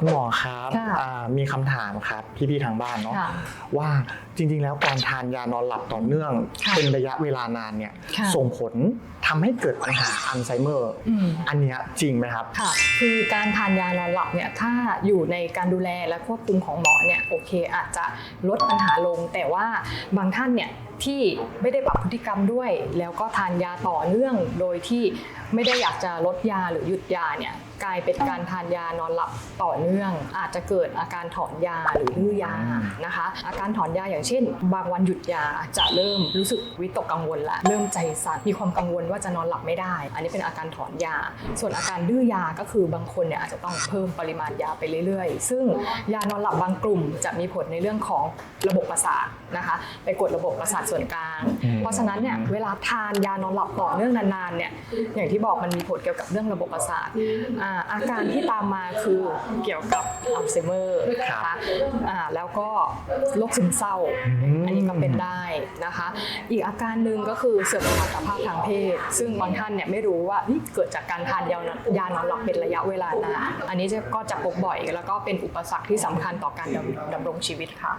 คุณหมอครับค่ะอ่ามีคำถามครับพี่ๆทางบ้านเนาะค่ะว่าจริงๆ แล้วการทานยานอนหลับต่อเนื่อง ค่ะเป็นระยะเวลานานเนี่ยค่ะ ส่งผลทำให้เกิดปัญหาอัลไซเมอร์ อืม อันเนี้ยจริงไหมครับ ค่ะ คือการทานยานอนหลับเนี่ย ถ้าอยู่ในการดูแลและควบคุมของหมอเนี่ย โอเค อาจจะลดปัญหาลง แต่ว่าบางท่านเนี่ย ที่ไม่ได้ปรับพฤติกรรมด้วย แล้วก็ทานยาต่อเนื่องโดยที่ไม่ได้อยากจะลดยาหรือหยุดยาเนี่ยกลายเป็นการทานยานอนหลับต่อเนื่อง อาจจะเกิดอาการถอนยาหรือดื้อยานะคะ อาการถอนยาอย่างเช่น บางวันหยุดยาจะเริ่มรู้สึกวิตกกังวลละเริ่มใจสั่นมีความกังวลว่าจะนอนหลับไม่ได้ อันนี้เป็นอาการถอนยา ส่วนอาการดื้อยาก็คือบางคนเนี่ยอาจจะต้องเพิ่มปริมาณยาไปเรื่อยๆ ซึ่งยานอนหลับบางกลุ่มจะมีผลในเรื่องของระบบประสาท นะคะไปกดระบบประสาทส่วนกลางอืมเพราะฉะนั้นเนี่ยเวลาทานยานอนหลับต่อเนื่องนานๆเนี่ยอย่างที่บอกมันมีผลเกี่ยวกับเรื่องระบบประสาทอ่าอาการที่ตามมาคือเกี่ยวกับอัลไซเมอร์นะคะอ่าแล้วก็โรคซึมเศร้าอันนี้ก็เป็นได้นะคะ อีกอาการหนึ่งก็คือเสื่อมสมรรถภาพทางเพศ ซึ่งบางท่านเนี่ยไม่รู้ว่าเฮ้ยเกิดจากการทานยานอนยานอนหลับเป็นระยะเวลานานอันนี้จะก็จะพบบ่อยแล้วก็เป็นอุปสรรคที่สำคัญต่อการดำดำรงชีวิตค่ะ